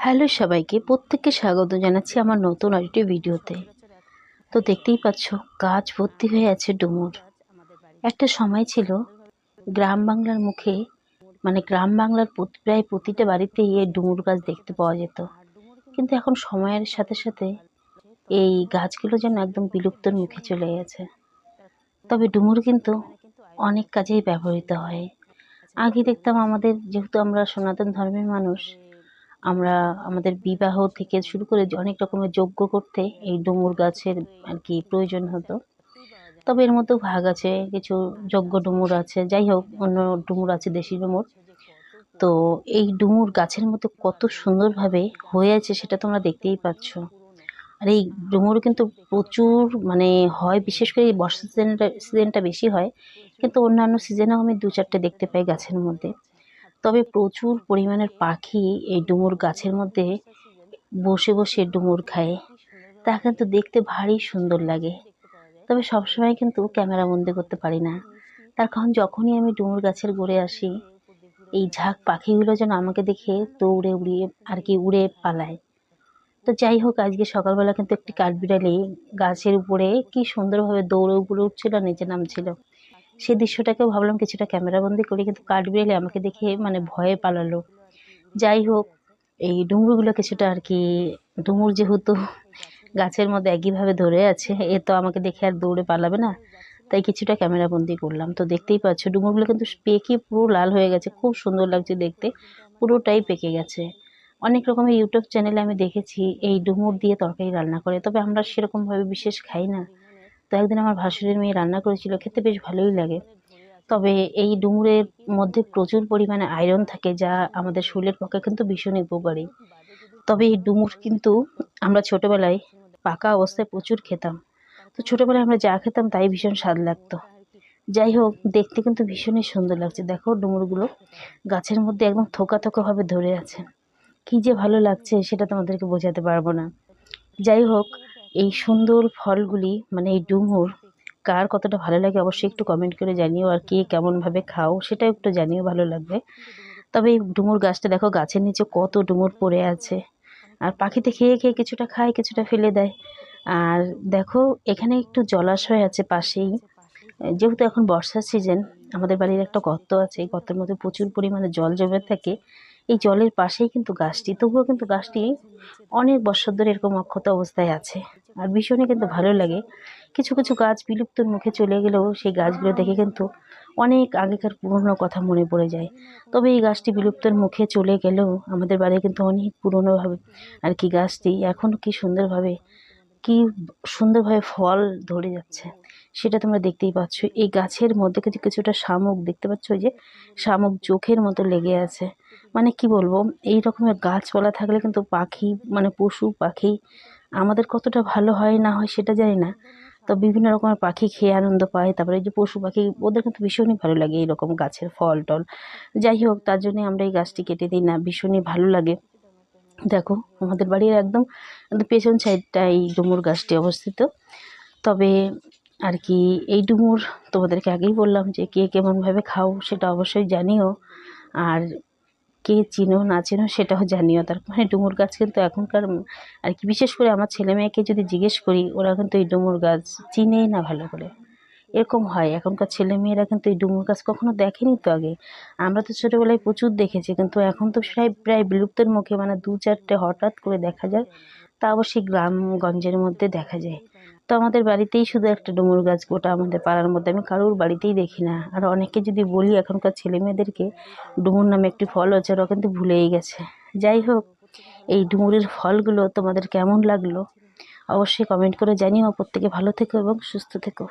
Hello সবাইকে, প্রত্যেককে স্বাগত জানাচ্ছি আমার নতুন আরেকটি ভিডিওতে। তো দেখতেই পাচ্ছ, গাছ ভর্তি হয়ে আছে ডুমুর। একটা সময় ছিল, গ্রাম বাংলার মুখে মানে গ্রাম বাংলার প্রায় প্রতিটা বাড়িতেই এই ডুমুর গাছ দেখতে পাওয়া যেত। কিন্তু এখন সময়ের সাথে সাথে এই গাছগুলো যেন একদম বিলুপ্তর মুখে চলে গেছে। তবে ডুমুর কিন্তু অনেক কাজেই ব্যবহৃত হয়। আগে দেখতাম আমাদের, যেহেতু আমরা সনাতন ধর্মের মানুষ আমরা আমাদের বিবাহ থেকে শুরু করে অনেক রকমের যজ্ঞ করতে এই ডুমুর গাছের আর কি প্রয়োজন হতো। তবে এর মধ্যেও ভাগ আছে, কিছু যজ্ঞ ডুমুর আছে। যাই হোক, অন্য ডুমুর আছে, দেশি ডুমুর। তো এই ডুমুর গাছের মধ্যে কত সুন্দরভাবে হয়ে আছে সেটা তোমরা দেখতেই পাচ্ছ। আর এই ডুমুর কিন্তু প্রচুর মানে হয়, বিশেষ করে বর্ষা সিজনটা সিজনটা বেশি হয়। কিন্তু অন্যান্য সিজনেও আমি দু চারটে দেখতে পাই গাছের মধ্যে। তবে প্রচুর পরিমাণের পাখি এই ডুমুর গাছের মধ্যে বসে বসে ডুমুর খায়। তা কিন্তু দেখতে ভারী সুন্দর লাগে। তবে সবসময় কিন্তু ক্যামেরা বন্দি করতে পারি না। তার কারণ যখনই আমি ডুমুর গাছের গোড়ে আসি, এই ঝাঁক পাখিগুলো যেন আমাকে দেখে দৌড়ে উড়িয়ে আর কি উড়ে পালায়। তো যাই হোক, আজকে সকালবেলা কিন্তু একটি কাঠবিড়ালি গাছের উপরে কি সুন্দরভাবে দৌড়ে উপরে উঠছিল, নিচে নামছিল। সেই দৃশ্যটাকেও ভাবলাম কিছুটা ক্যামেরাবন্দি করি, কিন্তু কাঠবিড়ালি আমাকে দেখে মানে ভয়ে পালালো। যাই হোক, এই ডুমুরগুলো কিছুটা আর কি, ডুমুর যেহেতু গাছের মধ্যে একইভাবে ধরে আছে, এ তো আমাকে দেখে আর দৌড়ে পালাবে না, তাই কিছুটা ক্যামেরাবন্দি করলাম। তো দেখতেই পাচ্ছ, ডুমুরগুলো কিন্তু পেকে পুরো লাল হয়ে গেছে, খুব সুন্দর লাগছে দেখতে, পুরোটাই পেকে গেছে। অনেক রকমের ইউটিউব চ্যানেলে আমি দেখেছি, এই ডুমুর দিয়ে তরকারি রান্না করে, তবে আমরা সেরকমভাবে বিশেষ খাই না। তো একদিন আমার ভাসুরের মেয়ে রান্না করেছিল, খেতে বেশ ভালোই লাগে। তবে এই ডুমুরের মধ্যে প্রচুর পরিমাণে আয়রন থাকে যা আমাদের শরীরের পক্ষে কিন্তু ভীষণই উপকারী। তবে এই ডুমুর কিন্তু আমরা ছোটোবেলায় পাকা অবস্থায় প্রচুর খেতাম। তো ছোটোবেলায় আমরা যা খেতাম তাই ভীষণ স্বাদ লাগতো। যাই হোক, দেখতে কিন্তু ভীষণই সুন্দর লাগছে। দেখো ডুমুরগুলো গাছের মধ্যে একদম থোকা থোকাভাবে ধরে আছে। কী যে ভালো লাগছে সেটা তোমাদেরকে বোঝাতে পারব না। যাই হোক এই সুন্দর ফলগুলি মানে এই ডুমুর, কার কতটা ভালো লাগে অবশ্যই একটু কমেন্ট করে জানিও আর কে কেমনভাবে খাও সেটাও একটু জানিও ভালো লাগবে। তবে এই ডুমুর গাছটা দেখো, গাছের নিচে কত ডুমুর পড়ে আছে। আর পাখিতে খেয়ে খেয়ে কিছুটা খায়, কিছুটা ফেলে দেয়। আর দেখো, এখানে একটু জলাশয় আছে পাশেই। যেহেতু এখন বর্ষার সিজন আমাদের বাড়ির একটা গর্ত আছে, এই গর্তের মধ্যে প্রচুর পরিমাণে জল জমে থাকে। এই জলের পাশেই কিন্তু গাছটি, তবুও কিন্তু গাছটি অনেক বছর ধরে এরকম অক্ষত অবস্থায় আছে। আর ভীষণই কিন্তু ভালো লাগে। কিছু কিছু গাছ বিলুপ্তর মুখে চলে গেলেও সেই গাছগুলো দেখে কিন্তু অনেক আগেকার পুরনো কথা মনে পড়ে যায়। তবে এই গাছটি বিলুপ্তর মুখে চলে গেলেও আমাদের বাড়ি কিন্তু অনেক পুরনোভাবে আর কি গাছটি এখনও কি সুন্দরভাবে কি সুন্দরভাবে ফল ধরে যাচ্ছে, সেটা তোমরা দেখতেই পাচ্ছ। এই গাছের মধ্যে কিছু, কিছুটা শামুক, দেখতে পাচ্ছ যে শামুক চোখের মতো লেগে আছে। মানে কি বলব এই রকমের গাছপালা থাকলে কিন্তু পাখি মানে পশু, পাখি আমাদের কতটা ভালো হয়, না হয় সেটা জানি না। তো বিভিন্ন রকমের পাখি খেয়ে আনন্দ পায়। তারপরে এই যে পশু পাখি, ওদের কিন্তু ভীষণই ভালো লাগে এইরকম গাছের ফল, টল। যাই হোক, তার জন্যে আমরা এই গাছটি কেটে দিই না, ভীষণই ভালো লাগে। দেখো, আমাদের বাড়ির একদম পেছন সাইডটা এই ডুমুর গাছটি অবস্থিত। তবে আর কি, এই ডুমুর তোমাদেরকে আগেই বললাম যে কে কেমনভাবে খাও, সেটা অবশ্যই জানিও। আর কে চিনো, না চিনো, সেটাও জানিও তার মানে ডুমুর গাছ কিন্তু এখনকার আর কি, বিশেষ করে আমার ছেলে মেয়েকে যদি জিজ্ঞেস করি, ওরা কিন্তু এই ডুমুর গাছ চিনেই না ভালো করে। এরকম হয়, এখনকার ছেলে মেয়েরা কিন্তু এই ডুমুর গাছ কখনো দেখেনি তো আগে। আমরা তো ছোটোবেলায় প্রচুর দেখেছি, কিন্তু এখন তো প্রায় প্রায় বিলুপ্তের মুখে মানে দু চারটে হঠাৎ করে দেখা যায়, তা অবশ্যই গ্রামগঞ্জের মধ্যে দেখা যায়। তো আমাদের বাড়িতেই শুধু একটা ডুমুর গাছ গোটা আমাদের পাড়ার মধ্যে। আমি কারোর বাড়িতেই দেখি না। আর অনেকে যদি বলি, এখনকার ছেলেমেয়েদেরকে ডুমুর নামে একটি ফল আছে ওরা কিন্তু ভুলেই গেছে। যাই হোক, এই ডুমুরের ফলগুলো তোমাদের কেমন লাগল? অবশ্যই কমেন্ট করে জানিও। প্রত্যেকে ভালো থেকো এবং সুস্থ থেকো।